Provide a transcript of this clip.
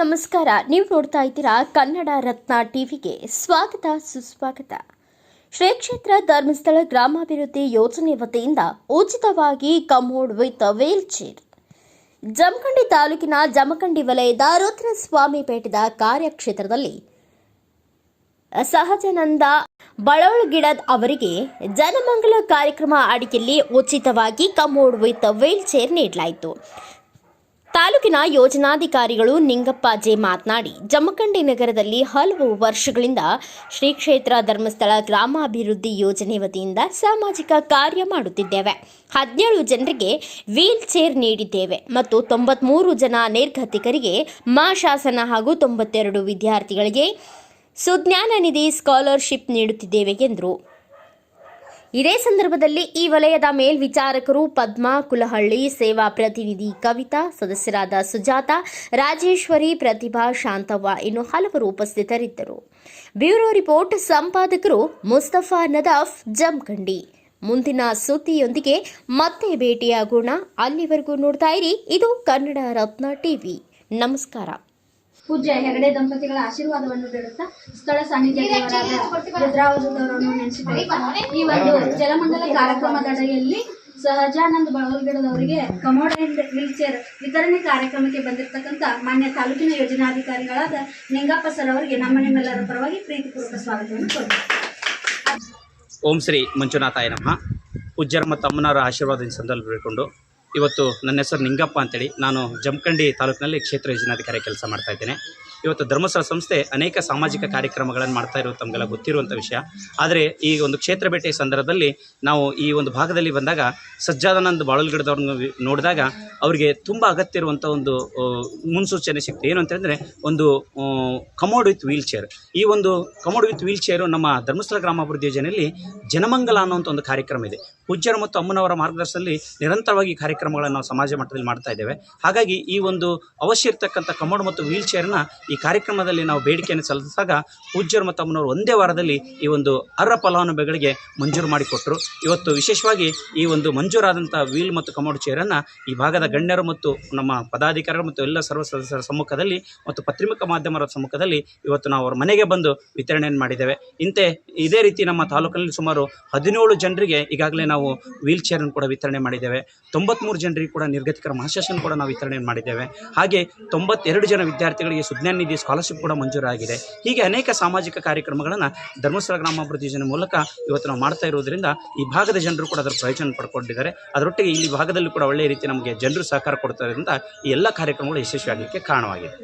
ನಮಸ್ಕಾರ. ನೀವು ನೋಡ್ತಾ ಇದ್ದೀರಾ ಕನ್ನಡ ರತ್ನ ಟಿವಿಗೆ ಸ್ವಾಗತ, ಸುಸ್ವಾಗತ. ಶ್ರೀ ಕ್ಷೇತ್ರ ಧರ್ಮಸ್ಥಳ ಗ್ರಾಮಾಭಿವೃದ್ಧಿ ಯೋಜನೆ ವತಿಯಿಂದ ಉಚಿತವಾಗಿ commode with wheelchair Jamkhandi ತಾಲೂಕಿನ ಜಮಖಂಡಿ ವಲಯದ ರುದ್ರಸ್ವಾಮಿ ಪೇಟದ ಕಾರ್ಯಕ್ಷೇತ್ರದಲ್ಲಿ ಸಹಜಾನಂದ ಬಳೋಳ್ಗಿಡದ್ ಅವರಿಗೆ ಜನಮಂಗಲ ಕಾರ್ಯಕ್ರಮ ಅಡಿಯಲ್ಲಿ ಉಚಿತವಾಗಿ ಕಮೋಡ್ ವಿತ್ ವೀಲ್ ಚೇರ್ ನೀಡಲಾಯಿತು. ತಾಲೂಕಿನ ಯೋಜನಾಧಿಕಾರಿಗಳು ನಿಂಗಪ್ಪ ಜೆ ಮಾತನಾಡಿ, ಜಮಖಂಡಿ ನಗರದಲ್ಲಿ ಹಲವು ವರ್ಷಗಳಿಂದ ಶ್ರೀ ಕ್ಷೇತ್ರ ಧರ್ಮಸ್ಥಳ ಗ್ರಾಮಾಭಿವೃದ್ಧಿ ಯೋಜನೆ ವತಿಯಿಂದ ಸಾಮಾಜಿಕ ಕಾರ್ಯ ಮಾಡುತ್ತಿದ್ದೇವೆ. ಹದಿನೇಳು ಜನರಿಗೆ ವೀಲ್ ಚೇರ್ ನೀಡಿದ್ದೇವೆ ಮತ್ತು ತೊಂಬತ್ಮೂರು ಜನ ನಿರ್ಗತಿಕರಿಗೆ ಮಾ ಶಾಸನ ಹಾಗೂ ತೊಂಬತ್ತೆರಡು ವಿದ್ಯಾರ್ಥಿಗಳಿಗೆ ಸುಜ್ಞಾನ ನಿಧಿ ಸ್ಕಾಲರ್ಶಿಪ್ ನೀಡುತ್ತಿದ್ದೇವೆ ಎಂದರು. ಇದೇ ಸಂದರ್ಭದಲ್ಲಿ ಈ ವಲಯದ ಮೇಲ್ವಿಚಾರಕರು ಪದ್ಮಾ ಕುಲಹಳ್ಳಿ, ಸೇವಾ ಪ್ರತಿನಿಧಿ ಕವಿತಾ, ಸದಸ್ಯರಾದ ಸುಜಾತ, ರಾಜೇಶ್ವರಿ, ಪ್ರತಿಭಾ, ಶಾಂತವ್ವ ಇನ್ನು ಹಲವರು ಉಪಸ್ಥಿತರಿದ್ದರು. ಬ್ಯೂರೋ ರಿಪೋರ್ಟ್ ಸಂಪಾದಕರು ಮುಸ್ತಫಾ ನದಾಫ್ ಜಮ್ಖಂಡಿ ಮುಂದಿನ ಸುದ್ದಿಯೊಂದಿಗೆ ಮತ್ತೆ ಭೇಟಿಯಾಗೋಣ. ಅಲ್ಲಿವರೆಗೂ ನೋಡ್ತಾ ಇರಿ, ಇದು ಕನ್ನಡ ರತ್ನ ಟಿವಿ. ನಮಸ್ಕಾರ. ಪೂಜ್ಯ ಹೆಗಡೆ ದಂಪತಿಗಳ ಆಶೀರ್ವಾದವನ್ನು ಬೇಡುತ್ತಾ ಸ್ಥಳ ಸಾನ್ನಿಧ್ಯದವರಾದ ರುದ್ರಾವಧದವರನ್ನು ನೆನೆಸಿಕೊಳ್ಳುತ್ತಾ ಈ ಒಂದು ಜಲಮಂಡಲ ಕಾರ್ಯಕ್ರಮದಡಿಯಲ್ಲಿ Sahajananda commode and wheelchair ವಿತರಣೆ ಕಾರ್ಯಕ್ರಮಕ್ಕೆ ಬಂದಿರತಕ್ಕಂತ ಮಾನ್ಯ ತಾಲೂಕಿನ ಯೋಜನಾಧಿಕಾರಿಗಳಾದ ನಿಂಗಪ್ಪ ಸರ್ ಅವರಿಗೆ ನಮ್ಮ ನಿಮ್ಮೆಲ್ಲರ ಪರವಾಗಿ ಪ್ರೀತಿಪೂರ್ವಕ ಸ್ವಾಗತವನ್ನು ಕೋರುತ್ತೇವೆ ಓಂ ಶ್ರೀ ಮಂಜುನಾಥಾಯ ನಮಃ. ಪೂಜ್ಯರ ಮತ್ತು ಅಮ್ಮನವರ ಆಶೀರ್ವಾದ ಸಂದರ್ಭ ಬೇಡಿಕೊಂಡು ಇವತ್ತು ನನ್ನ ಹೆಸರು ನಿಂಗಪ್ಪ ಅಂತೇಳಿ. ನಾನು ಜಮಖಂಡಿ ತಾಲೂಕಿನಲ್ಲಿ ಕ್ಷೇತ್ರ ಯೋಜನಾಧಿಕಾರಿ ಕೆಲಸ ಮಾಡ್ತಾ ಇದ್ದೇನೆ. ಇವತ್ತು ಧರ್ಮಸ್ಥಳ ಸಂಸ್ಥೆ ಅನೇಕ ಸಾಮಾಜಿಕ ಕಾರ್ಯಕ್ರಮಗಳನ್ನು ಮಾಡ್ತಾ ಇರೋದು ತಮಗೆಲ್ಲ ಗೊತ್ತಿರುವಂಥ ವಿಷಯ. ಆದರೆ ಈ ಒಂದು ಕ್ಷೇತ್ರ ಭೇಟಿಯ ಸಂದರ್ಭದಲ್ಲಿ ನಾವು ಈ ಒಂದು ಭಾಗದಲ್ಲಿ ಬಂದಾಗ ಸಜ್ಜಾದಾನಂದ್ ಬಾಳಲ್ಗಿಡದವ್ರನ್ನ ನೋಡಿದಾಗ ಅವರಿಗೆ ತುಂಬ ಅಗತ್ಯ ಇರುವಂಥ ಒಂದು ಮುನ್ಸೂಚನೆ ಸಿಕ್ತು ಏನು ಅಂತಂದರೆ ಒಂದು ಕಮೋಡ್ ವಿತ್ ವೀಲ್ ಚೇರ್. ಈ ಒಂದು ಕಮೋಡ್ ವಿತ್ ವೀಲ್ ಚೇರು ನಮ್ಮ ಧರ್ಮಸ್ಥಳ ಗ್ರಾಮಾಭಿವೃದ್ಧಿ ಯೋಜನೆಯಲ್ಲಿ ಜನಮಂಗಲ ಅನ್ನುವಂಥ ಒಂದು ಕಾರ್ಯಕ್ರಮ ಇದೆ. ಪೂಜ್ಯರು ಮತ್ತು ಅಮ್ಮನವರ ಮಾರ್ಗದರ್ಶನದಲ್ಲಿ ನಿರಂತರವಾಗಿ ಈ ಕಾರ್ಯಕ್ರಮಗಳನ್ನು ನಾವು ಸಮಾಜ ಮಟ್ಟದಲ್ಲಿ ಮಾಡ್ತಾ ಇದ್ದೇವೆ. ಹಾಗಾಗಿ ಈ ಒಂದು ಅವಶ್ಯ ಇರ್ತಕ್ಕಂಥ ಕಮೋಡ್ ಮತ್ತು ವೀಲ್ ಚೇರ್ನ ಈ ಕಾರ್ಯಕ್ರಮದಲ್ಲಿ ನಾವು ಬೇಡಿಕೆಯನ್ನು ಸಲ್ಲಿಸಿದಾಗ ಪೂಜ್ಯರು ಮತ್ತು ಅಮ್ಮನವರು ಒಂದೇ ವಾರದಲ್ಲಿ ಈ ಒಂದು ಅರ್ಹ ಫಲಾನುಭವಿಗಳಿಗೆ ಮಂಜೂರು ಮಾಡಿಕೊಟ್ಟರು ಇವತ್ತು ವಿಶೇಷವಾಗಿ ಈ ಒಂದು ಮಂಜೂರಾದಂಥ ವೀಲ್ ಮತ್ತು ಕಮೋಡ್ ಚೇರನ್ನು ಈ ಭಾಗದ ಗಣ್ಯರು ಮತ್ತು ನಮ್ಮ ಪದಾಧಿಕಾರಿಗಳು ಮತ್ತು ಎಲ್ಲ ಸರ್ವ ಸದಸ್ಯರ ಸಮ್ಮುಖದಲ್ಲಿ ಮತ್ತು ಪತ್ರಿಕಾ ಮಾಧ್ಯಮರ ಸಮ್ಮುಖದಲ್ಲಿ ಇವತ್ತು ನಾವು ಅವರ ಮನೆಗೆ ಬಂದು ವಿತರಣೆಯನ್ನು ಮಾಡಿದ್ದೇವೆ. ಇಂತೆ ಇದೇ ರೀತಿ ನಮ್ಮ ತಾಲೂಕಿನಲ್ಲಿ ಸುಮಾರು ಹದಿನೇಳು ಜನರಿಗೆ ಈಗಾಗಲೇ ನಾವು ವೀಲ್ ಚೇರನ್ನು ಕೂಡ ವಿತರಣೆ ಮಾಡಿದ್ದೇವೆ. ತೊಂಬತ್ಮೂರು ಜನರಿಗೆ ಕೂಡ ನಿರ್ಗತಿಕರ ಮಹಾಶಾಸನ ಕೂಡ ನಾವು ವಿತರಣೆ ಮಾಡಿದ್ದೇವೆ. ಹಾಗೆ ತೊಂಬತ್ತೆರಡು ಜನ ವಿದ್ಯಾರ್ಥಿಗಳಿಗೆ ಸುಜ್ಞಾನ ನಿಧಿ ಸ್ಕಾಲರ್ಶಿಪ್ ಕೂಡ ಮಂಜೂರಾಗಿದೆ. ಹೀಗೆ ಅನೇಕ ಸಾಮಾಜಿಕ ಕಾರ್ಯಕ್ರಮಗಳನ್ನು ಧರ್ಮಸ್ಥಳ ಗ್ರಾಮಾಭಿವೃದ್ಧಿ ಯೋಜನೆ ಮೂಲಕ ಇವತ್ತು ನಾವು ಮಾಡ್ತಾ ಇರೋದ್ರಿಂದ ಈ ಭಾಗದ ಜನರು ಕೂಡ ಅದರ ಪ್ರಯೋಜನ ಪಡ್ಕೊಂಡಿದ್ದಾರೆ. ಅದರೊಟ್ಟಿಗೆ ಇಲ್ಲಿ ಭಾಗದಲ್ಲಿ ಕೂಡ ಒಳ್ಳೆಯ ರೀತಿ ನಮಗೆ ಜನರು ಸಹಕಾರ ಕೊಡ್ತಾ ಈ ಎಲ್ಲ ಕಾರ್ಯಕ್ರಮಗಳು ಯಶಸ್ವಿಯಾಗಲಿಕ್ಕೆ ಕಾರಣವಾಗಿದೆ.